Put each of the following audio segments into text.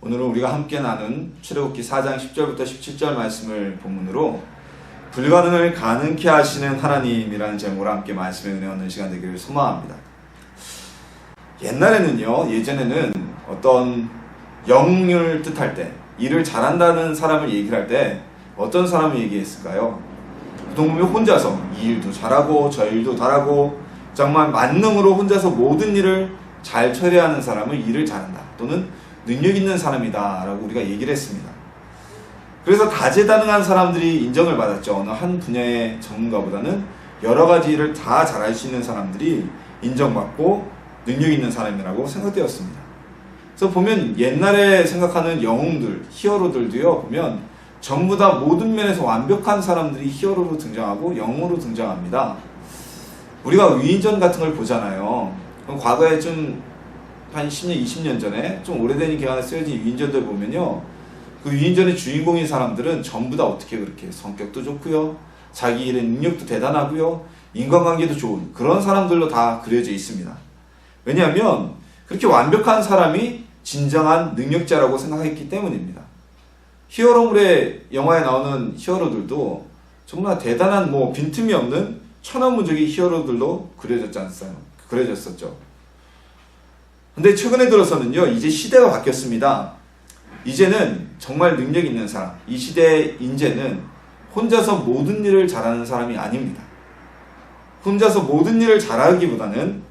오늘은 우리가 함께 나눈 출애굽기 4장 10절부터 17절 말씀을 본문으로 불가능을 가능케 하시는 하나님이라는 제목으로 함께 말씀의 은혜 얻는 시간 되기를 소망합니다. 옛날에는요, 예전에는 어떤 영을 뜻할 때, 일을 잘한다는 사람을 얘기를 할 때 어떤 사람을 얘기했을까요? 보통 보면 혼자서 이 일도 잘하고 저 일도 잘하고 정말 만능으로 혼자서 모든 일을 잘 처리하는 사람을 일을 잘한다 또는 능력 있는 사람이다 라고 우리가 얘기를 했습니다. 그래서 다재다능한 사람들이 인정을 받았죠. 어느 한 분야의 전문가보다는 여러 가지 일을 다 잘할 수 있는 사람들이 인정받고 능력 있는 사람이라고 생각되었습니다. 그래서 보면 옛날에 생각하는 영웅들, 히어로들도요, 보면 전부 다 모든 면에서 완벽한 사람들이 히어로로 등장하고 영웅으로 등장합니다. 우리가 위인전 같은 걸 보잖아요. 과거에 좀 한 10년, 20년 전에 좀 오래된 기간에 쓰여진 위인전들 보면요. 그 위인전의 주인공인 사람들은 전부 다 어떻게 그렇게 성격도 좋고요. 자기 일의 능력도 대단하고요. 인간관계도 좋은 그런 사람들로 다 그려져 있습니다. 왜냐하면 그렇게 완벽한 사람이 진정한 능력자라고 생각했기 때문입니다. 히어로물의 영화에 나오는 히어로들도 정말 대단한 뭐 빈틈이 없는 천하무적의 히어로들로 그려졌지 않았어요? 그려졌었죠. 근데 최근에 들어서는요, 이제 시대가 바뀌었습니다. 이제는 정말 능력 있는 사람, 이 시대의 인재는 혼자서 모든 일을 잘하는 사람이 아닙니다. 혼자서 모든 일을 잘하기보다는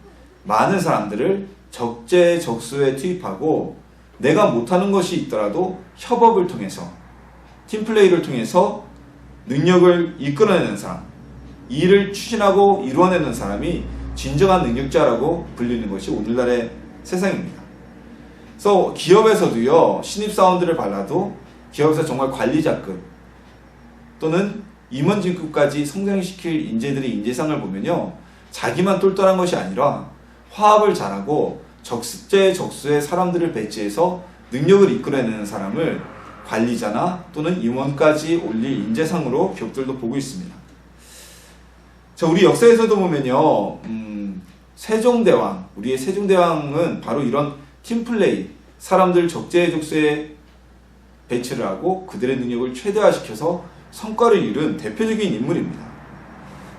많은 사람들을 적재적소에 투입하고 내가 못하는 것이 있더라도 협업을 통해서 팀플레이를 통해서 능력을 이끌어내는 사람, 일을 추진하고 이루어내는 사람이 진정한 능력자라고 불리는 것이 오늘날의 세상입니다. 그래서 기업에서도요, 신입 사원들을 발라도 기업에서 정말 관리자급 또는 임원진급까지 성장시킬 인재들의 인재상을 보면요, 자기만 똘똘한 것이 아니라 화합을 잘하고 적재적소의 사람들을 배치해서 능력을 이끌어내는 사람을 관리자나 또는 임원까지 올릴 인재상으로 기업들도 보고 있습니다. 자, 우리 역사에서도 보면요, 음, 세종대왕, 우리의 세종대왕은 바로 이런 팀플레이, 사람들 적재적소에 배치를 하고 그들의 능력을 최대화시켜서 성과를 이룬 대표적인 인물입니다.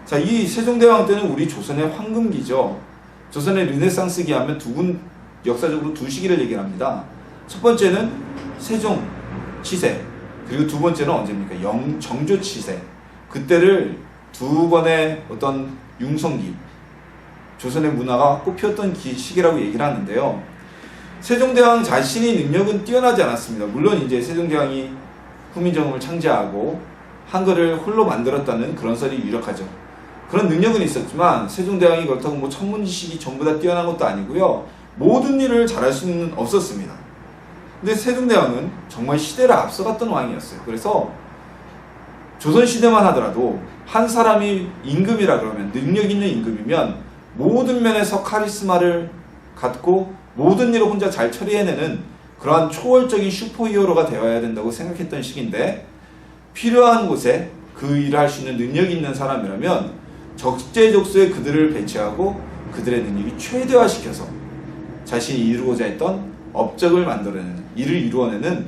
자, 이 세종대왕 때는 우리 조선의 황금기죠. 조선의 르네상스기 하면 두 군, 역사적으로 두 시기를 얘기 합니다. 첫 번째는 세종 치세, 그리고 두 번째는 언제입니까? 영, 정조 치세. 그때를 두 번의 어떤 융성기, 조선의 문화가 꽃피었던 시기라고 얘기를 하는데요. 세종대왕 자신의 능력은 뛰어나지 않았습니다. 물론 이제 세종대왕이 후민정음을 창제하고 한글을 홀로 만들었다는 그런 설이 유력하죠. 그런 능력은 있었지만 세종대왕이 그렇다고 뭐 천문지식이 전부 다 뛰어난 것도 아니고요. 모든 일을 잘할 수는 없었습니다. 근데 세종대왕은 정말 시대를 앞서갔던 왕이었어요. 그래서 조선시대만 하더라도 한 사람이 임금이라 그러면 능력 있는 임금이면 모든 면에서 카리스마를 갖고 모든 일을 혼자 잘 처리해내는 그러한 초월적인 슈퍼히어로가 되어야 된다고 생각했던 시기인데 필요한 곳에 그 일을 할 수 있는 능력 있는 사람이라면 적재적소에 그들을 배치하고 그들의 능력이 최대화시켜서 자신이 이루고자 했던 업적을 만들어내는 일을 이루어내는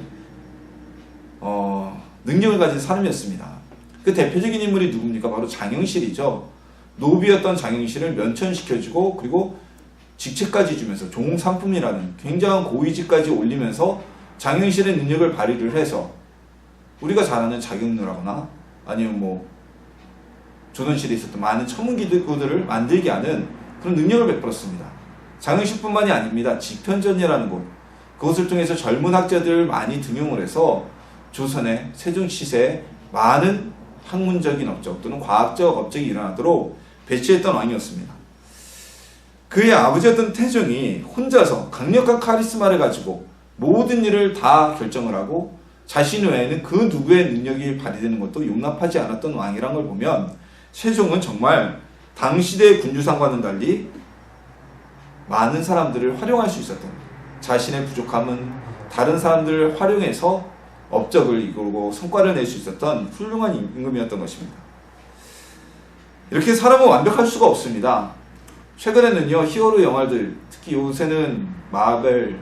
어, 능력을 가진 사람이었습니다. 그 대표적인 인물이 누굽니까? 바로 장영실이죠. 노비였던 장영실을 면천시켜주고 그리고 직책까지 주면서 종상품이라는 굉장한 고위직까지 올리면서 장영실의 능력을 발휘를 해서 우리가 잘 아는 자경루라거나 아니면 뭐 조선시대에 있었던 많은 천문기들을 만들게 하는 그런 능력을 베풀었습니다. 장영실뿐만이 아닙니다. 직편전이라는 곳 그것을 통해서 젊은 학자들을 많이 등용을 해서 조선의 세종 시세에 많은 학문적인 업적 또는 과학적 업적이 일어나도록 배치했던 왕이었습니다. 그의 아버지였던 태종이 혼자서 강력한 카리스마를 가지고 모든 일을 다 결정을 하고 자신 외에는 그 누구의 능력이 발휘되는 것도 용납하지 않았던 왕이란 걸 보면 세종은 정말 당시대 군주상과는 달리 많은 사람들을 활용할 수 있었던 자신의 부족함은 다른 사람들을 활용해서 업적을 이루고 성과를 낼 수 있었던 훌륭한 임금이었던 것입니다. 이렇게 사람은 완벽할 수가 없습니다. 최근에는요 히어로 영화들 특히 요새는 마벨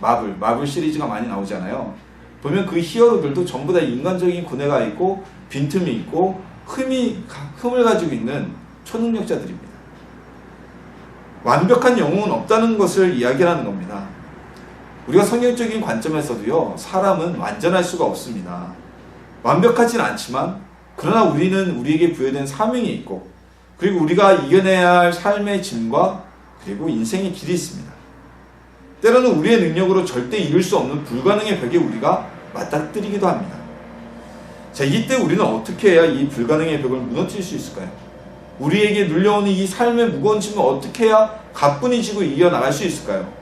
마블, 마블 시리즈가 많이 나오잖아요. 보면 그 히어로들도 전부 다 인간적인 고뇌가 있고 빈틈이 있고 흠이 흠을 가지고 있는 초능력자들입니다. 완벽한 영웅은 없다는 것을 이야기하는 겁니다. 우리가 성경적인 관점에서도요, 사람은 완전할 수가 없습니다. 완벽하진 않지만, 그러나 우리는 우리에게 부여된 사명이 있고, 그리고 우리가 이겨내야 할 삶의 짐과 그리고 인생의 길이 있습니다. 때로는 우리의 능력으로 절대 이룰 수 없는 불가능의 벽에 우리가 맞닥뜨리기도 합니다. 자, 이때 우리는 어떻게 해야 이 불가능의 벽을 무너뜨릴 수 있을까요? 우리에게 눌려오는 이 삶의 무거운 짐을 어떻게 해야 가뿐히 지고 이겨나갈 수 있을까요?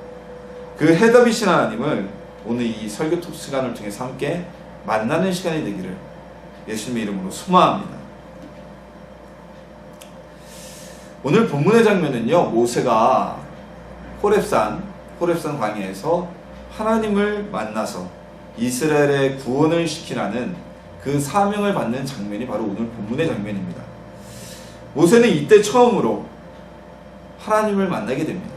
그 해답이신 하나님을 오늘 이 설교 톱 시간을 통해서 함께 만나는 시간이 되기를 예수님의 이름으로 소망합니다. 오늘 본문의 장면은요, 모세가 호렙산, 호렙산 광야에서 하나님을 만나서 이스라엘의 구원을 시키라는 그 사명을 받는 장면이 바로 오늘 본문의 장면입니다. 모세는 이때 처음으로 하나님을 만나게 됩니다.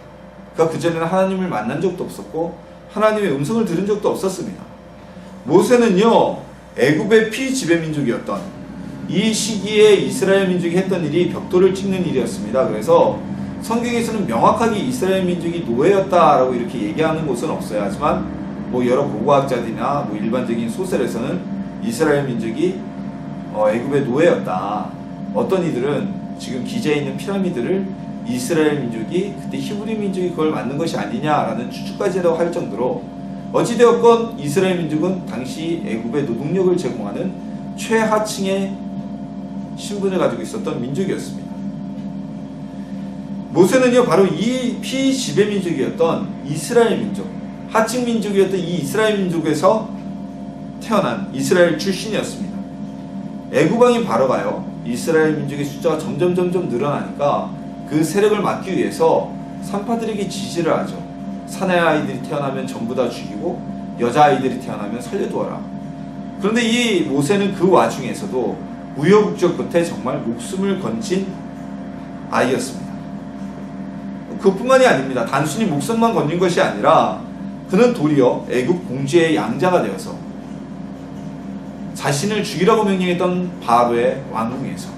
그가 그전에는 하나님을 만난 적도 없었고 하나님의 음성을 들은 적도 없었습니다. 모세는요 애굽의 피지배 민족이었던 이 시기에 이스라엘 민족이 했던 일이 벽돌을 찍는 일이었습니다. 그래서 성경에서는 명확하게 이스라엘 민족이 노예였다라고 이렇게 얘기하는 곳은 없어요. 하지만 뭐 여러 고고학자들이나 뭐 일반적인 소설에서는 이스라엘 민족이 어, 애굽의 노예였다. 어떤 이들은 지금 기재해 있는 피라미드를 이스라엘 민족이 그때 히브리 민족이 그걸 만든 것이 아니냐라는 추측까지라고 할 정도로 어찌되었건 이스라엘 민족은 당시 애굽의 노동력을 제공하는 최하층의 신분을 가지고 있었던 민족이었습니다. 모세는요 바로 이 피지배 민족이었던 이스라엘 민족 하층 민족이었던 이 이스라엘 민족에서 태어난 이스라엘 출신이었습니다. 애굽왕인 바로가요 이스라엘 민족의 숫자가 점점 점점 늘어나니까 그 세력을 막기 위해서 산파들에게 지시를 하죠. 사내 아이들이 태어나면 전부 다 죽이고 여자 아이들이 태어나면 살려두어라. 그런데 이 모세는 그 와중에서도 우여곡절 끝에 정말 목숨을 건진 아이였습니다. 그뿐만이 아닙니다. 단순히 목숨만 건진 것이 아니라 그는 도리어 애굽 공주의 양자가 되어서 자신을 죽이라고 명령했던 바로의 왕궁에서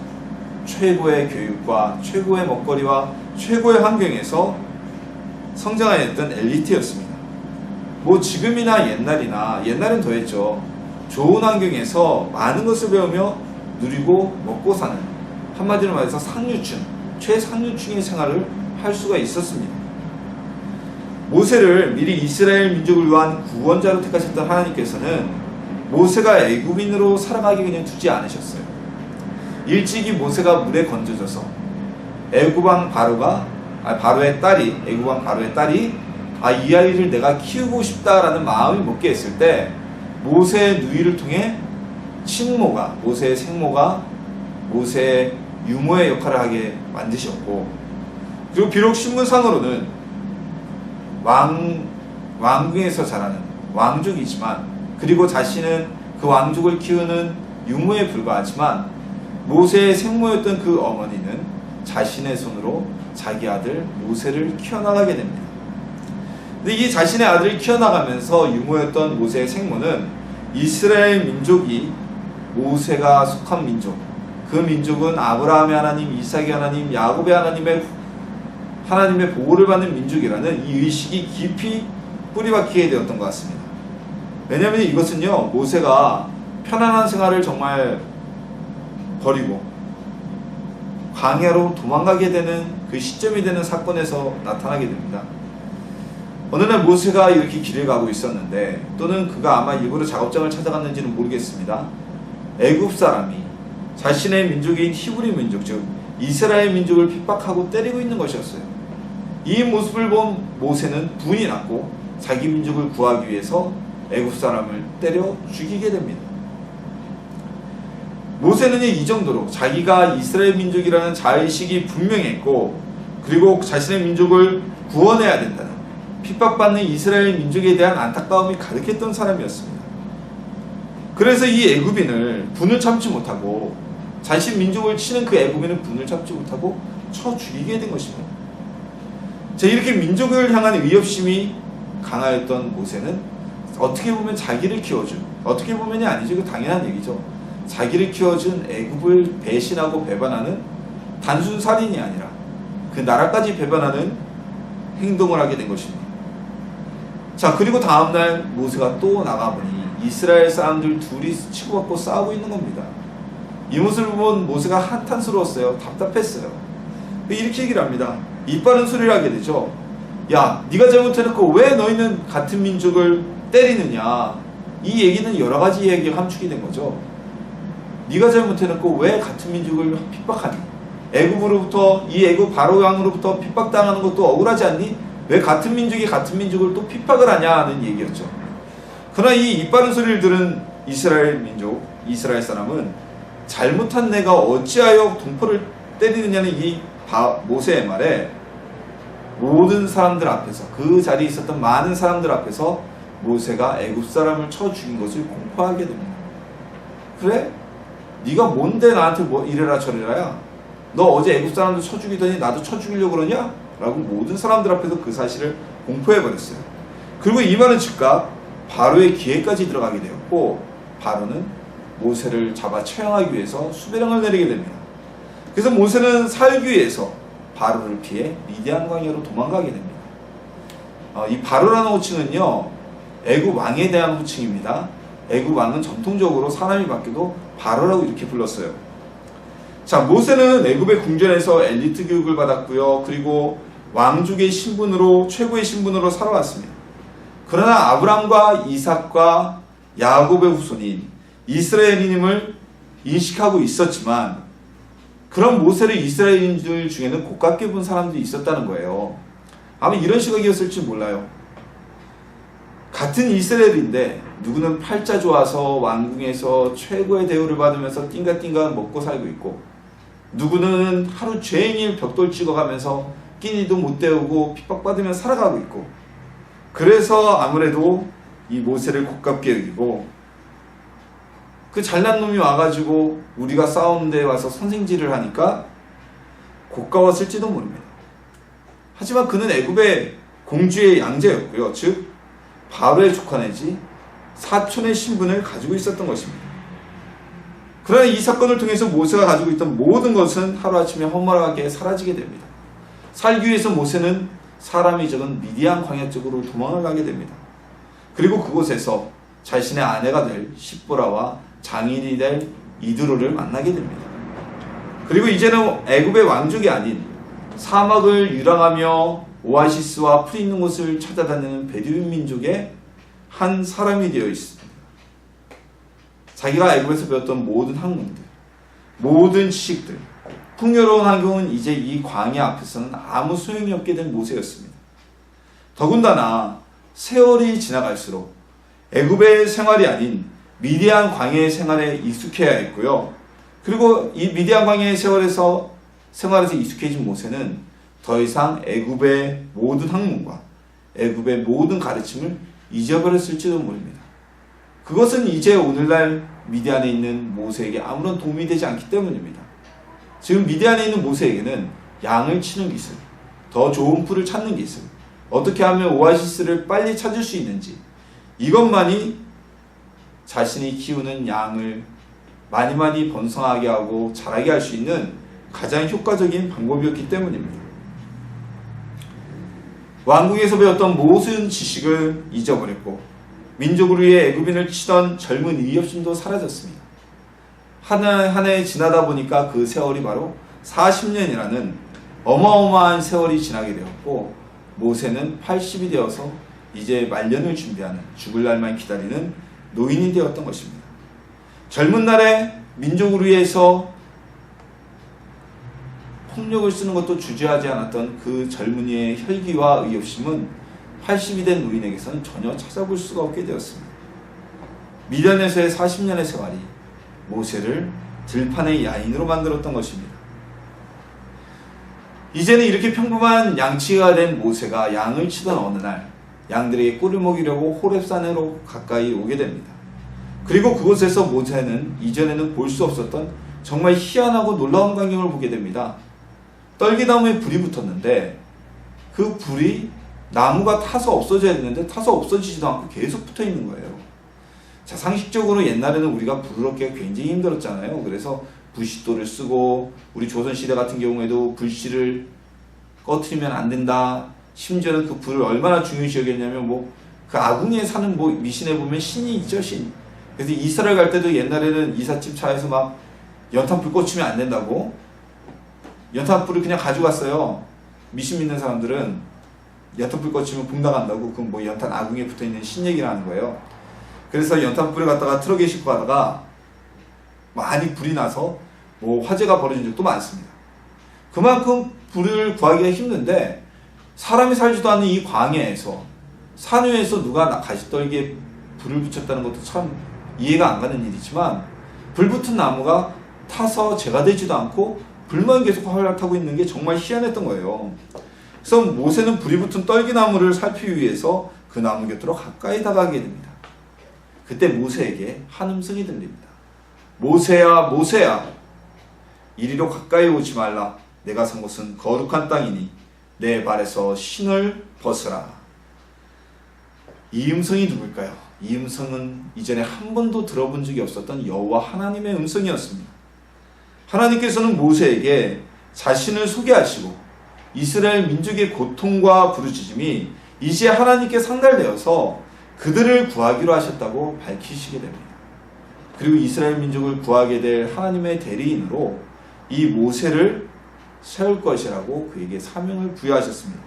최고의 교육과 최고의 먹거리와 최고의 환경에서 성장하였던 엘리트였습니다. 뭐 지금이나 옛날이나 옛날엔 더했죠. 좋은 환경에서 많은 것을 배우며 누리고 먹고 사는 한마디로 말해서 상류층, 최상류층의 생활을 할 수가 있었습니다. 모세를 미리 이스라엘 민족을 위한 구원자로 택하셨던 하나님께서는 모세가 애굽인으로 살아가게 그냥 두지 않으셨어요. 일찍이 모세가 물에 건져져서 애굽왕 바로가 아, 바로의 딸이 애굽왕 바로의 딸이 아 이 아이를 내가 키우고 싶다라는 마음이 먹게 했을 때 모세의 누이를 통해 친모가 모세의 생모가 모세의 유모의 역할을 하게 만드셨고 그리고 비록 신문상으로는 왕 왕궁에서 자라는 왕족이지만 그리고 자신은 그 왕족을 키우는 유모에 불과하지만 모세의 생모였던 그 어머니는 자신의 손으로 자기 아들 모세를 키워나가게 됩니다. 근데 이 자신의 아들을 키워나가면서 유모였던 모세의 생모는 이스라엘 민족이 모세가 속한 민족, 그 민족은 아브라함의 하나님, 이삭의 하나님, 야곱의 하나님의 하나님의 보호를 받는 민족이라는 이 의식이 깊이 뿌리박히게 되었던 것 같습니다. 왜냐하면 이것은요 모세가 편안한 생활을 정말 버리고 광야로 도망가게 되는 그 시점이 되는 사건에서 나타나게 됩니다. 어느 날 모세가 이렇게 길을 가고 있었는데 또는 그가 아마 일부러 작업장을 찾아갔는지는 모르겠습니다. 애굽 사람이 자신의 민족인 히브리 민족 즉 이스라엘 민족을 핍박하고 때리고 있는 것이었어요. 이 모습을 본 모세는 분이 났고 자기 민족을 구하기 위해서 애굽 사람을 때려 죽이게 됩니다. 모세는 이 정도로 자기가 이스라엘 민족이라는 자의식이 분명했고 그리고 자신의 민족을 구원해야 된다는 핍박받는 이스라엘 민족에 대한 안타까움이 가득했던 사람이었습니다. 그래서 이 애굽인을 분을 참지 못하고 자신 민족을 치는 그 애굽인은 분을 참지 못하고 쳐 죽이게 된 것입니다. 자 이렇게 민족을 향한 의협심이 강하였던 모세는 어떻게 보면 자기를 키워준 어떻게 보면이 아니죠. 그 당연한 얘기죠. 자기를 키워준 애굽을 배신하고 배반하는 단순 살인이 아니라 그 나라까지 배반하는 행동을 하게 된 것입니다. 자 그리고 다음날 모세가 또 나가보니 이스라엘 사람들 둘이 치고받고 싸우고 있는 겁니다. 이 모습을 본 모세가 한탄스러웠어요. 답답했어요. 이렇게 얘기를 합니다. 이빠른 소리를 하게 되죠. 야, 네가 잘못해놓고 왜 너희는 같은 민족을 때리느냐? 이 얘기는 여러 가지 얘기가 함축이 된 거죠. 네가 잘못해놓고 왜 같은 민족을 핍박하니? 애굽으로부터 이 애굽 바로 왕으로부터 핍박당하는 것도 억울하지 않니? 왜 같은 민족이 같은 민족을 또 핍박을 하냐는 얘기였죠. 그러나 이 이빠른 소리를 들은 이스라엘 민족, 이스라엘 사람은 잘못한 내가 어찌하여 동포를 때리느냐는 이 바- 모세의 말에 모든 사람들 앞에서 그 자리에 있었던 많은 사람들 앞에서 모세가 애굽 사람을 쳐 죽인 것을 공포하게 됩니다. 그래? 네가 뭔데 나한테 뭐 이래라 저래라야? 너 어제 애굽 사람들 쳐 죽이더니 나도 쳐 죽이려고 그러냐? 라고 모든 사람들 앞에서 그 사실을 공포해 버렸어요. 그리고 이 말은 즉각 바로의 기회까지 들어가게 되었고 바로는 모세를 잡아 처형하기 위해서 수배령을 내리게 됩니다. 그래서 모세는 살기 위해서 바로를 피해 미디안 광야로 도망가게 됩니다. 어, 이 바로라는 호칭은요 애굽 왕에 대한 호칭입니다. 애굽 왕은 전통적으로 사람이 바뀌어도 바로라고 이렇게 불렀어요. 자 모세는 애굽의 궁전에서 엘리트 교육을 받았고요. 그리고 왕족의 신분으로 최고의 신분으로 살아왔습니다. 그러나 아브람과 이삭과 야곱의 후손인 이스라엘인임을 인식하고 있었지만 그런 모세를 이스라엘인들 중에는 고깝게 본 사람들이 있었다는 거예요. 아마 이런 시각이었을지 몰라요. 같은 이스라엘인데 누구는 팔자 좋아서 왕궁에서 최고의 대우를 받으면서 띵가띵가 먹고 살고 있고 누구는 하루 종일 벽돌 찍어가면서 끼니도 못 때우고 핍박받으며 살아가고 있고 그래서 아무래도 이 모세를 고깝게 여기고 그 잘난 놈이 와가지고 우리가 싸우는 데 와서 선생질을 하니까 고가웠을지도 모릅니다. 하지만 그는 애굽의 공주의 양자였고요. 즉 바로의 조카 내지 사촌의 신분을 가지고 있었던 것입니다. 그러나 이 사건을 통해서 모세가 가지고 있던 모든 것은 하루아침에 허물하게 사라지게 됩니다. 살기 위해서 모세는 사람이 적은 미디안 광야 쪽으로 도망을 가게 됩니다. 그리고 그곳에서 자신의 아내가 될 십보라와 장인이 될 이드로를 만나게 됩니다. 그리고 이제는 애굽의 왕족이 아닌 사막을 유랑하며 오아시스와 풀이 있는 곳을 찾아다니는 베두인 민족의 한 사람이 되어 있습니다. 자기가 애굽에서 배웠던 모든 학문들, 모든 지식들, 풍요로운 환경은 이제 이 광야 앞에서는 아무 소용이 없게 된 모세였습니다. 더군다나 세월이 지나갈수록 애굽의 생활이 아닌 미디안 광야의 생활에 익숙해야 했고요. 그리고 이 미디안 광야의 세월에서 생활에서 익숙해진 모세는 더 이상 애굽의 모든 학문과 애굽의 모든 가르침을 잊어버렸을지도 모릅니다. 그것은 이제 오늘날 미디안에 있는 모세에게 아무런 도움이 되지 않기 때문입니다. 지금 미디안에 있는 모세에게는 양을 치는 기술, 더 좋은 풀을 찾는 기술, 어떻게 하면 오아시스를 빨리 찾을 수 있는지 이것만이 자신이 키우는 양을 많이 많이 번성하게 하고 자라게 할 수 있는 가장 효과적인 방법이었기 때문입니다. 왕궁에서 배웠던 모든 지식을 잊어버렸고 민족을 위해 애굽인을 치던 젊은 의협심도 사라졌습니다. 하나 한해 지나다 보니까 그 세월이 바로 40년이라는 어마어마한 세월이 지나게 되었고 모세는 80이 되어서 이제 말년을 준비하는 죽을 날만 기다리는 노인이 되었던 것입니다. 젊은 날에 민족을 위해서 폭력을 쓰는 것도 주저하지 않았던 그 젊은이의 혈기와 의협심은 80이 된 노인에게서는 전혀 찾아볼 수가 없게 되었습니다. 미련에서의 40년의 생활이 모세를 들판의 야인으로 만들었던 것입니다. 이제는 이렇게 평범한 양치가 된 모세가 양을 치던 어느 날 양들에게 꿀을 먹이려고 호렙산으로 가까이 오게 됩니다. 그리고 그곳에서 모세는 이전에는 볼 수 없었던 정말 희한하고 놀라운 광경을 보게 됩니다. 떨기나무에 불이 붙었는데 그 불이 나무가 타서 없어져야 되는데 타서 없어지지도 않고 계속 붙어 있는 거예요. 자, 상식적으로 옛날에는 우리가 불을 얻기가 굉장히 힘들었잖아요. 그래서 부싯돌을 쓰고 우리 조선시대 같은 경우에도 불씨를 꺼트리면 안 된다. 심지어는 그 불을 얼마나 중요시 여겼냐면 뭐 그 아궁이에 사는 뭐 미신에 보면 신이 있죠 신. 그래서 이스라엘 갈 때도 옛날에는 이삿짐 차에서 막 연탄불 꽂히면 안 된다고 연탄불을 그냥 가져갔어요. 미신 믿는 사람들은 연탄불 꽂히면 붕 나간다고 그건 뭐 연탄 아궁이에 붙어 있는 신 얘기를 하는 거예요. 그래서 연탄불을 갖다가 트럭에 싣고 가다가 많이 불이 나서 뭐 화재가 벌어진 적도 많습니다. 그만큼 불을 구하기가 힘든데 사람이 살지도 않는 이 광야에서 산 위에서 누가 나- 가시떨기에 불을 붙였다는 것도 참 이해가 안 가는 일이지만 불 붙은 나무가 타서 재가 되지도 않고 불만 계속 활락하고 있는 게 정말 희한했던 거예요. 그래서 모세는 불이 붙은 떨기나무를 살피기 위해서 그 나무 곁으로 가까이 다가가게 됩니다. 그때 모세에게 한 음성이 들립니다. 모세야, 모세야, 이리로 가까이 오지 말라. 내가 선 곳은 거룩한 땅이니 내 발에서 신을 벗으라. 이 음성이 누굴까요? 이 음성은 이전에 한 번도 들어본 적이 없었던 여호와 하나님의 음성이었습니다. 하나님께서는 모세에게 자신을 소개하시고 이스라엘 민족의 고통과 부르짖음이 이제 하나님께 상달되어서 그들을 구하기로 하셨다고 밝히시게 됩니다. 그리고 이스라엘 민족을 구하게 될 하나님의 대리인으로 이 모세를 세울 것이라고 그에게 사명을 부여하셨습니다.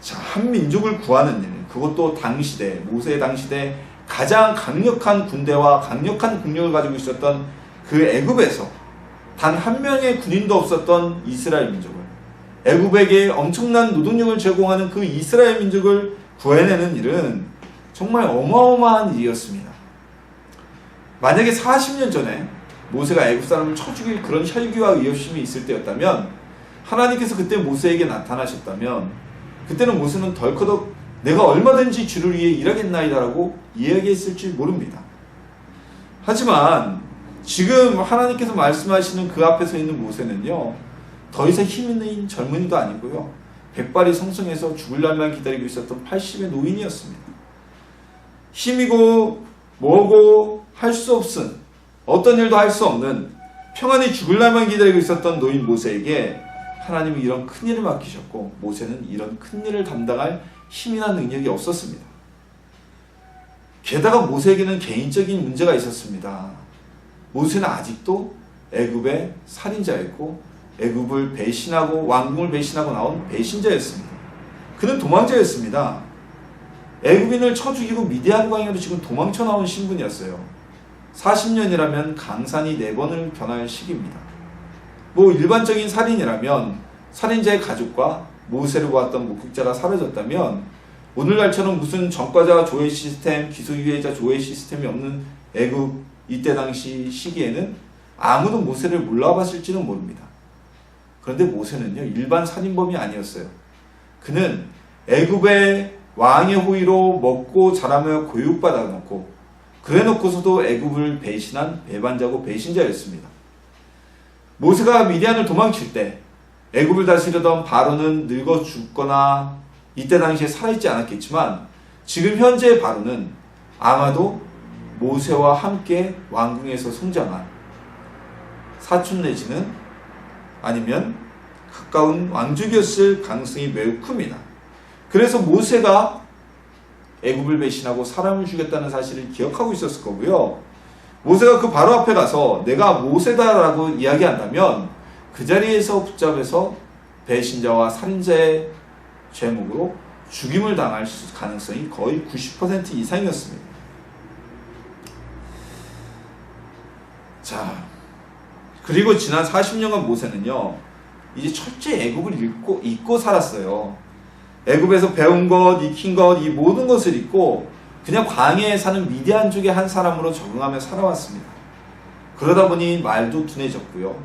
자, 한 민족을 구하는 일, 그것도 당시대, 모세 당시대 가장 강력한 군대와 강력한 국력을 가지고 있었던 그 애굽에서 단 한 명의 군인도 없었던 이스라엘 민족을 애굽에게 엄청난 노동력을 제공하는 그 이스라엘 민족을 구해내는 일은 정말 어마어마한 일이었습니다. 만약에 40년 전에 모세가 애굽 사람을 쳐 죽일 그런 혈기와 의협심이 있을 때였다면 하나님께서 그때 모세에게 나타나셨다면 그때는 모세는 덜커덕 내가 얼마든지 주를 위해 일하겠나이다라고 이야기했을지 모릅니다. 하지만 지금 하나님께서 말씀하시는 그 앞에 서 있는 모세는요, 더 이상 힘 있는 젊은이도 아니고요, 백발이 성성해서 죽을 날만 기다리고 있었던 80의 노인이었습니다. 힘이고 뭐고 할 수 없은 어떤 일도 할 수 없는 평안히 죽을 날만 기다리고 있었던 노인 모세에게 하나님이 이런 큰 일을 맡기셨고 모세는 이런 큰 일을 담당할 힘이나 능력이 없었습니다. 게다가 모세에게는 개인적인 문제가 있었습니다. 모세는 아직도 애굽의 살인자였고 애굽을 배신하고 왕궁을 배신하고 나온 배신자였습니다. 그는 도망자였습니다. 애굽인을 쳐 죽이고 미디안 광야로 지금 도망쳐 나온 신분이었어요. 40년이라면 강산이 4번을 변할 시기입니다. 뭐 일반적인 살인이라면 살인자의 가족과 모세를 보았던 목격자가 사라졌다면 오늘날처럼 무슨 전과자 조회 시스템, 기소유예자 조회 시스템이 없는 애굽 이때 당시 시기에는 아무도 모세를 몰라봤을지는 모릅니다. 그런데 모세는요 일반 살인범이 아니었어요. 그는 애굽의 왕의 호의로 먹고 자라며 교육받아 놓고 그래 놓고서도 애굽을 배신한 배반자고 배신자였습니다. 모세가 미디안을 도망칠 때 애굽을 다스리던 바로는 늙어 죽거나 이때 당시에 살아있지 않았겠지만 지금 현재의 바로는 아마도 모세와 함께 왕궁에서 성장한 사촌 내지는 아니면 가까운 왕족이었을 가능성이 매우 큽니다. 그래서 모세가 애굽을 배신하고 사람을 죽였다는 사실을 기억하고 있었을 거고요. 모세가 그 바로 앞에 가서 내가 모세다라고 이야기한다면 그 자리에서 붙잡아서 배신자와 살인자의 죄목으로 죽임을 당할 가능성이 거의 90% 이상이었습니다. 자, 그리고 지난 40년간 모세는요, 이제 철저히 애굽을 잊고, 잊고 살았어요. 애굽에서 배운 것, 익힌 것, 이 모든 것을 잊고 그냥 광야에 사는 미디안족의 한 사람으로 적응하며 살아왔습니다. 그러다 보니 말도 둔해졌고요.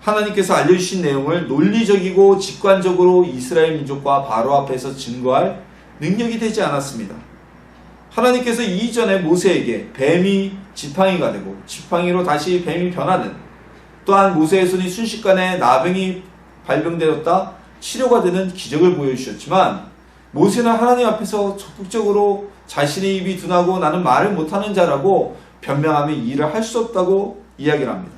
하나님께서 알려주신 내용을 논리적이고 직관적으로 이스라엘 민족과 바로 앞에서 증거할 능력이 되지 않았습니다. 하나님께서 이전에 모세에게 뱀이 지팡이가 되고 지팡이로 다시 뱀이 변하는 또한 모세의 손이 순식간에 나병이 발병되었다 치료가 되는 기적을 보여주셨지만 모세는 하나님 앞에서 적극적으로 자신의 입이 둔하고 나는 말을 못하는 자라고 변명하며 이 일을 할 수 없다고 이야기를 합니다.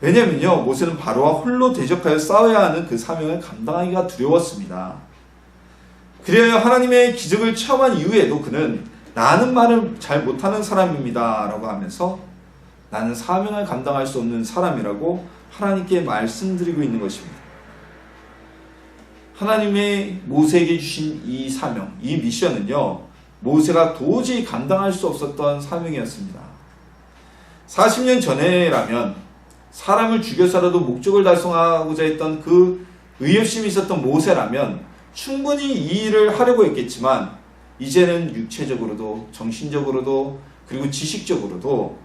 왜냐면요, 모세는 바로와 홀로 대적하여 싸워야 하는 그 사명을 감당하기가 두려웠습니다. 그래야 하나님의 기적을 체험한 이후에도 그는 나는 말을 잘 못하는 사람입니다. 라고 하면서 나는 사명을 감당할 수 없는 사람이라고 하나님께 말씀드리고 있는 것입니다. 하나님의 모세에게 주신 이 사명, 이 미션은요, 모세가 도저히 감당할 수 없었던 사명이었습니다. 40년 전에라면 사람을 죽여서라도 목적을 달성하고자 했던 그 의협심이 있었던 모세라면 충분히 이 일을 하려고 했겠지만 이제는 육체적으로도 정신적으로도 그리고 지식적으로도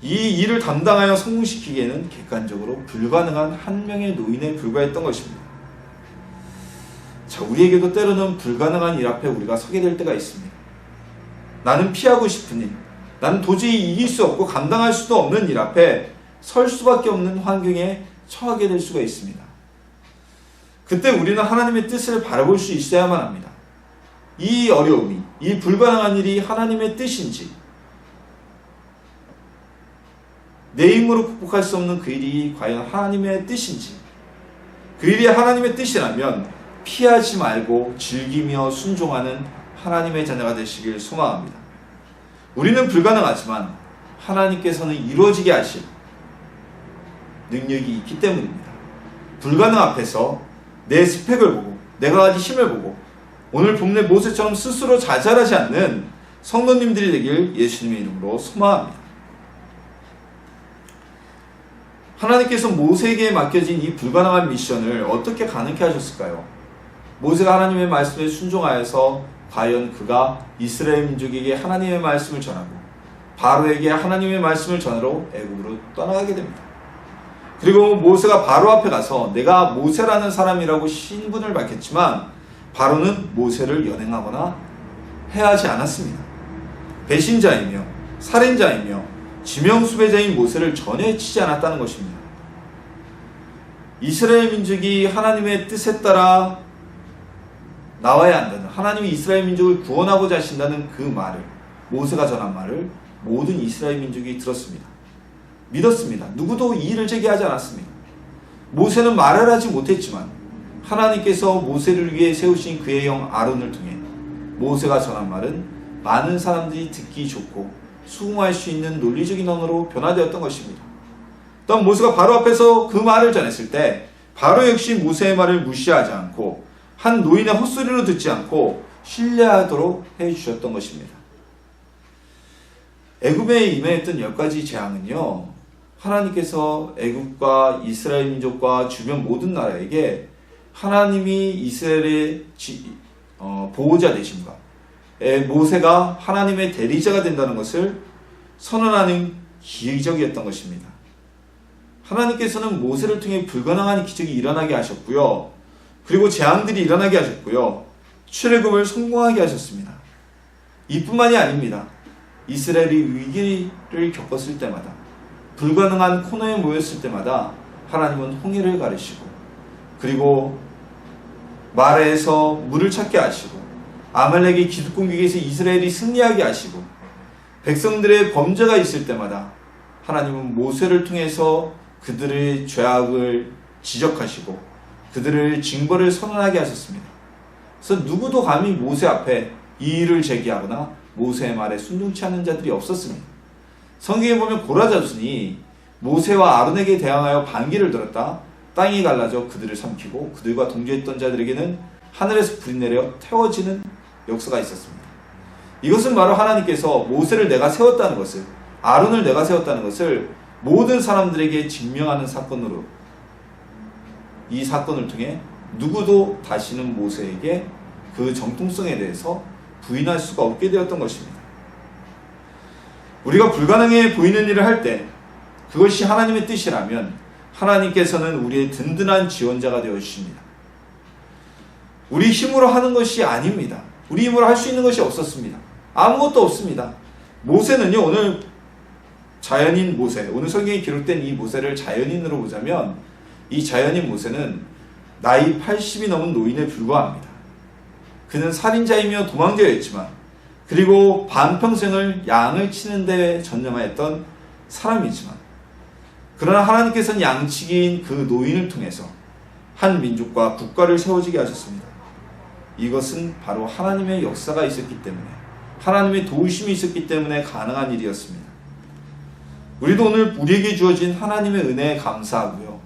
이 일을 담당하여 성공시키기에는 객관적으로 불가능한 한 명의 노인에 불과했던 것입니다. 자, 우리에게도 때로는 불가능한 일 앞에 우리가 서게 될 때가 있습니다. 나는 피하고 싶은 일, 나는 도저히 이길 수 없고 감당할 수도 없는 일 앞에 설 수밖에 없는 환경에 처하게 될 수가 있습니다. 그때 우리는 하나님의 뜻을 바라볼 수 있어야만 합니다. 이 어려움이, 이 불가능한 일이 하나님의 뜻인지, 내 힘으로 극복할 수 없는 그 일이 과연 하나님의 뜻인지, 그 일이 하나님의 뜻이라면 피하지 말고 즐기며 순종하는 하나님의 자녀가 되시길 소망합니다. 우리는 불가능하지만 하나님께서는 이루어지게 하실 능력이 있기 때문입니다. 불가능 앞에서 내 스펙을 보고 내가 가진 힘을 보고 오늘 본문의 모세처럼 스스로 자잘하지 않는 성도님들이 되길 예수님의 이름으로 소망합니다. 하나님께서 모세에게 맡겨진 이 불가능한 미션을 어떻게 가능케 하셨을까요? 모세가 하나님의 말씀에 순종하여서 과연 그가 이스라엘 민족에게 하나님의 말씀을 전하고 바로에게 하나님의 말씀을 전하러 애굽으로 떠나가게 됩니다. 그리고 모세가 바로 앞에 가서 내가 모세라는 사람이라고 신분을 밝혔지만 바로는 모세를 연행하거나 해하지 않았습니다. 배신자이며 살인자이며 지명수배자인 모세를 전혀 치지 않았다는 것입니다. 이스라엘 민족이 하나님의 뜻에 따라 나와야 한다는 하나님이 이스라엘 민족을 구원하고자 하신다는 그 말을 모세가 전한 말을 모든 이스라엘 민족이 들었습니다. 믿었습니다. 누구도 이의를 제기하지 않았습니다. 모세는 말을 하지 못했지만 하나님께서 모세를 위해 세우신 그의 형 아론을 통해 모세가 전한 말은 많은 사람들이 듣기 좋고 수긍할 수 있는 논리적인 언어로 변화되었던 것입니다. 또한 모세가 바로 앞에서 그 말을 전했을 때 바로 역시 모세의 말을 무시하지 않고 한 노인의 헛소리로 듣지 않고 신뢰하도록 해 주셨던 것입니다. 애굽에 임했던 열 가지 재앙은요. 하나님께서 애굽과 이스라엘 민족과 주변 모든 나라에게 하나님이 이스라엘의 지, 어, 보호자 되신가 모세가 하나님의 대리자가 된다는 것을 선언하는 기적이었던 것입니다. 하나님께서는 모세를 통해 불가능한 기적이 일어나게 하셨고요. 그리고 재앙들이 일어나게 하셨고요. 출애굽을 성공하게 하셨습니다. 이뿐만이 아닙니다. 이스라엘이 위기를 겪었을 때마다 불가능한 코너에 모였을 때마다 하나님은 홍해를 가르시고 그리고 마라에서 물을 찾게 하시고 아말렉의 기습 공격에서 이스라엘이 승리하게 하시고 백성들의 범죄가 있을 때마다 하나님은 모세를 통해서 그들의 죄악을 지적하시고 그들을 징벌을 선언하게 하셨습니다. 그래서 누구도 감히 모세 앞에 이의를 제기하거나 모세의 말에 순종치 않는 자들이 없었습니다. 성경에 보면 고라자손이 모세와 아론에게 대항하여 반기를 들었다. 땅이 갈라져 그들을 삼키고 그들과 동조했던 자들에게는 하늘에서 불이 내려 태워지는 역사가 있었습니다. 이것은 바로 하나님께서 모세를 내가 세웠다는 것을 아론을 내가 세웠다는 것을 모든 사람들에게 증명하는 사건으로 이 사건을 통해 누구도 다시는 모세에게 그 정통성에 대해서 부인할 수가 없게 되었던 것입니다. 우리가 불가능해 보이는 일을 할 때 그것이 하나님의 뜻이라면 하나님께서는 우리의 든든한 지원자가 되어 주십니다. 우리 힘으로 하는 것이 아닙니다. 우리 힘으로 할 수 있는 것이 없었습니다. 아무것도 없습니다. 모세는요, 오늘 자연인 모세, 오늘 성경에 기록된 이 모세를 자연인으로 보자면 이 자연인 모세는 나이 80이 넘은 노인에 불과합니다. 그는 살인자이며 도망자였지만 그리고 반평생을 양을 치는 데 전념하였던 사람이지만 그러나 하나님께서는 양치기인 그 노인을 통해서 한 민족과 국가를 세워지게 하셨습니다. 이것은 바로 하나님의 역사가 있었기 때문에 하나님의 도우심이 있었기 때문에 가능한 일이었습니다. 우리도 오늘 우리에게 주어진 하나님의 은혜에 감사하고요.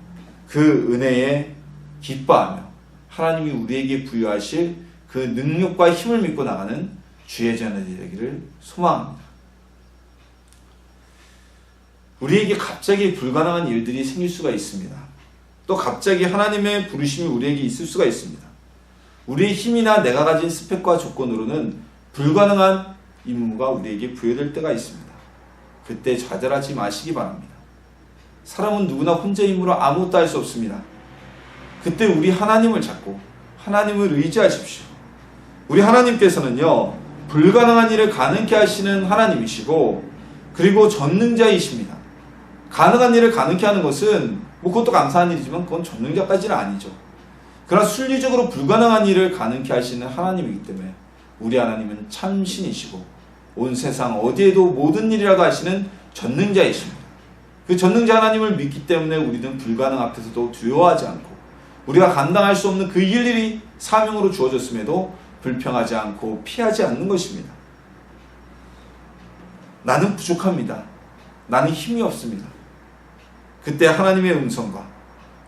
그 은혜에 기뻐하며 하나님이 우리에게 부여하실 그 능력과 힘을 믿고 나가는 주의 자녀들이 되기를 소망합니다. 우리에게 갑자기 불가능한 일들이 생길 수가 있습니다. 또 갑자기 하나님의 부르심이 우리에게 있을 수가 있습니다. 우리의 힘이나 내가 가진 스펙과 조건으로는 불가능한 임무가 우리에게 부여될 때가 있습니다. 그때 좌절하지 마시기 바랍니다. 사람은 누구나 혼자 힘으로 아무것도 할 수 없습니다. 그때 우리 하나님을 잡고 하나님을 의지하십시오. 우리 하나님께서는요, 불가능한 일을 가능케 하시는 하나님이시고, 그리고 전능자이십니다. 가능한 일을 가능케 하는 것은, 뭐 그것도 감사한 일이지만, 그건 전능자까지는 아니죠. 그러나 순리적으로 불가능한 일을 가능케 하시는 하나님이기 때문에, 우리 하나님은 참신이시고, 온 세상 어디에도 모든 일이라도 하시는 전능자이십니다. 그 전능자 하나님을 믿기 때문에 우리는 불가능 앞에서도 두려워하지 않고, 우리가 감당할 수 없는 그 일일이 사명으로 주어졌음에도 불평하지 않고 피하지 않는 것입니다. 나는 부족합니다. 나는 힘이 없습니다. 그때 하나님의 음성과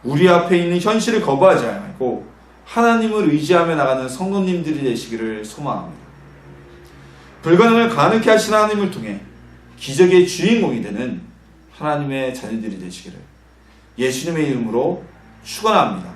우리 앞에 있는 현실을 거부하지 말고 하나님을 의지하며 나가는 성도님들이 되시기를 소망합니다. 불가능을 가능케 하신 하나님을 통해 기적의 주인공이 되는 하나님의 자녀들이 되시기를 예수님의 이름으로 축원합니다.